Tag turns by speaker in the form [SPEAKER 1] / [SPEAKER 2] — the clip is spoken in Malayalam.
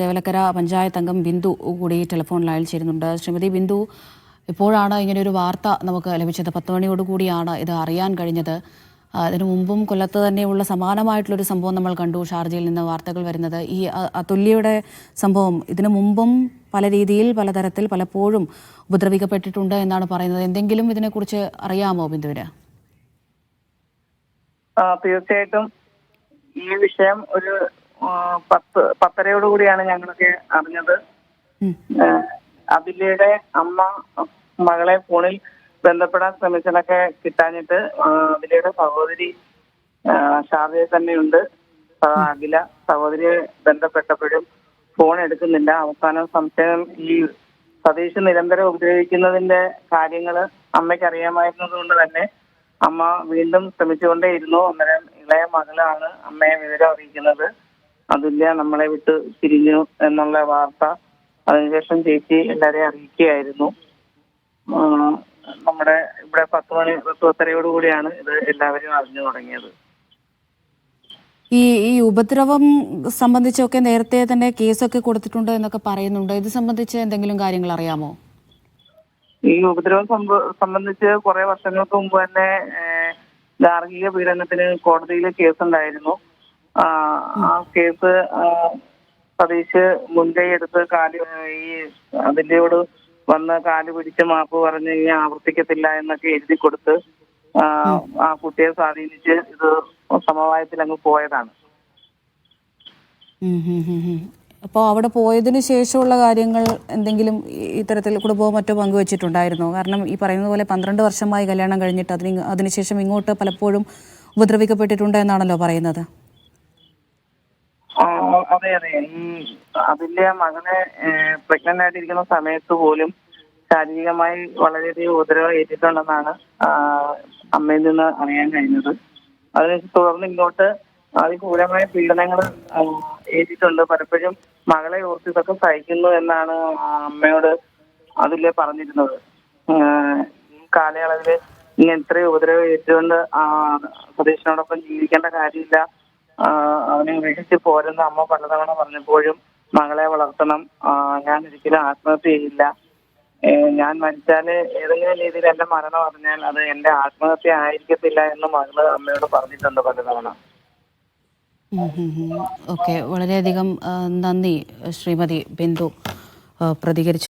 [SPEAKER 1] തേവലക്കര പഞ്ചായത്ത് അംഗം ബിന്ദു കൂടി ടെലിഫോൺ ലൈനിൽ ചേരുന്നുണ്ട് ശ്രീമതി ബിന്ദു ഇപ്പോഴാണ് ഇങ്ങനെ ഒരു വാർത്ത നമുക്ക് ലഭിച്ചത്. പത്ത് മണിയോടുകൂടിയാണ് ഇത് അറിയാൻ കഴിഞ്ഞത്. അതിനു മുമ്പും കൊല്ലത്ത് തന്നെയുള്ള സമാനമായിട്ടുള്ളൊരു സംഭവം നമ്മൾ കണ്ടു. ഷാർജയിൽ നിന്ന് വാർത്തകൾ വരുന്നത്. ഈ അതുല്യയുടെ സംഭവം ഇതിനു മുമ്പും പല രീതിയിൽ പലതരത്തിൽ പലപ്പോഴും ഉപദ്രവിക്കപ്പെട്ടിട്ടുണ്ട് എന്നാണ് പറയുന്നത്. എന്തെങ്കിലും ഇതിനെക്കുറിച്ച് അറിയാമോ ബിന്ദുവിന്?
[SPEAKER 2] തീർച്ചയായിട്ടും ഈ വിഷയം ഒരു പത്ത് പത്തരയോട് കൂടിയാണ് ഞങ്ങളൊക്കെ അറിഞ്ഞത്. അബിലയുടെ അമ്മ മകളെ ഫോണിൽ ബന്ധപ്പെടാൻ ശ്രമിച്ചതൊക്കെ കിട്ടാഞ്ഞിട്ട് അബിലയുടെ സഹോദരി ഷാർജയെ തന്നെയുണ്ട്. അഖില സഹോദരിയെ ബന്ധപ്പെട്ടപ്പോഴും ഫോൺ എടുക്കുന്നില്ല. അവസാനം സംശയം ഈ സതീഷ് നിരന്തരം ഉപദ്രവിക്കുന്നതിന്റെ കാര്യങ്ങൾ അമ്മയ്ക്ക് അറിയാമായിരുന്നത് കൊണ്ട് തന്നെ അമ്മ വീണ്ടും ശ്രമിച്ചുകൊണ്ടേയിരുന്നു. അന്നേരം ഇളയ മകളാണ് അമ്മയെ വിവരം അറിയിക്കുന്നത്. അതുല്യ നമ്മളെ വിട്ട് പിരിഞ്ഞു എന്നുള്ള വാർത്ത. അതിനുശേഷം ചേച്ചി എല്ലാരെയും അറിയിക്കുകയായിരുന്നു. നമ്മുടെ ഇവിടെ പത്ത് മണി പത്തുപത്തരയോട് കൂടിയാണ് ഇത് എല്ലാവരും അറിഞ്ഞു തുടങ്ങിയത്.
[SPEAKER 1] ഈ ഈ ഉപദ്രവം സംബന്ധിച്ചൊക്കെ നേരത്തെ തന്നെ കേസൊക്കെ കൊടുത്തിട്ടുണ്ട് എന്നൊക്കെ പറയുന്നുണ്ട്. ഇത് സംബന്ധിച്ച് എന്തെങ്കിലും കാര്യങ്ങൾ അറിയാമോ?
[SPEAKER 2] ഈ ഉപദ്രവം സംബന്ധിച്ച് കുറെ വർഷങ്ങൾക്ക് മുമ്പ് തന്നെ ഗാർഹിക പീഡനത്തിന് കോടതിയിൽ കേസുണ്ടായിരുന്നു. ആ, കേസ് സതീഷ് മുൻകൈ എടുത്ത് കാൽ ഈ അതിന്റെയോട് വന്ന് കാൽ പിടിച്ച് മാപ്പ് പറഞ്ഞ് ഇനി ആവർത്തിക്കത്തില്ല എന്നൊക്കെ എഴുതി കൊടുത്ത് ആ, കുട്ടിയെ സ്വാധീനിച്ച് ഇത് സമവായത്തിൽ അങ്ങ് പോയതാണ്.
[SPEAKER 1] അപ്പോൾ അവിടെ പോയതിനു ശേഷമുള്ള കാര്യങ്ങൾ എന്തെങ്കിലും ഇത്തരത്തിൽ കുടുംബവും മറ്റോ പങ്കുവച്ചിട്ടുണ്ടായിരുന്നോ? കാരണം ഈ പറയുന്നത് പോലെ പന്ത്രണ്ട് വർഷമായി കല്യാണം കഴിഞ്ഞിട്ട് അതിന് അതിനുശേഷം ഇങ്ങോട്ട് പലപ്പോഴും ഉപദ്രവിക്കപ്പെട്ടിട്ടുണ്ട് എന്നാണല്ലോ പറയുന്നത്.
[SPEAKER 2] അതെ അതെ. ഈ അതിന്റെ മകനെ പ്രഗ്നന്റ് ആയിട്ടിരിക്കുന്ന സമയത്ത് പോലും ശാരീരികമായി വളരെയധികം ഉപദ്രവം ഏറ്റിട്ടുണ്ടെന്നാണ് അമ്മയിൽ നിന്ന് അറിയാൻ കഴിഞ്ഞത്. അതിനെ തുടർന്ന് ഇങ്ങോട്ട് അതിക്രൂരമായ പീഡനങ്ങൾ ഏറ്റിട്ടുണ്ട്. പലപ്പോഴും മകളെ ഓർത്ത് ഇതൊക്കെ സഹിക്കുന്നു എന്നാണ് അമ്മയോട് അതിലെ പറഞ്ഞിരുന്നത്. ഈ കാലയളവിൽ ഇങ്ങനെ ഇത്രയും ഉപദ്രവം ഏറ്റുകൊണ്ട് സതീഷിനോടൊപ്പം ജീവിക്കേണ്ട കാര്യമില്ല. അവനെ ഉപേക്ഷിച്ച് പോരെന്ന് അമ്മ പലതവണ പറഞ്ഞപ്പോഴും മകളെ വളർത്തണം. ഞാൻ ഒരിക്കലും ആത്മഹത്യ ചെയ്യില്ല. ഞാൻ മരിച്ചാൽ ഏതെങ്കിലും രീതിയിൽ എന്റെ മരണം അറിഞ്ഞാൽ അത് എന്റെ ആത്മഹത്യ ആയിരിക്കത്തില്ല എന്ന് മകൾ അമ്മയോട് പറഞ്ഞിട്ടുണ്ട് പലതവണ.
[SPEAKER 1] ഓക്കെ. വളരെയധികം നന്ദി ശ്രീമതി ബിന്ദു പ്രതികരിച്ചു.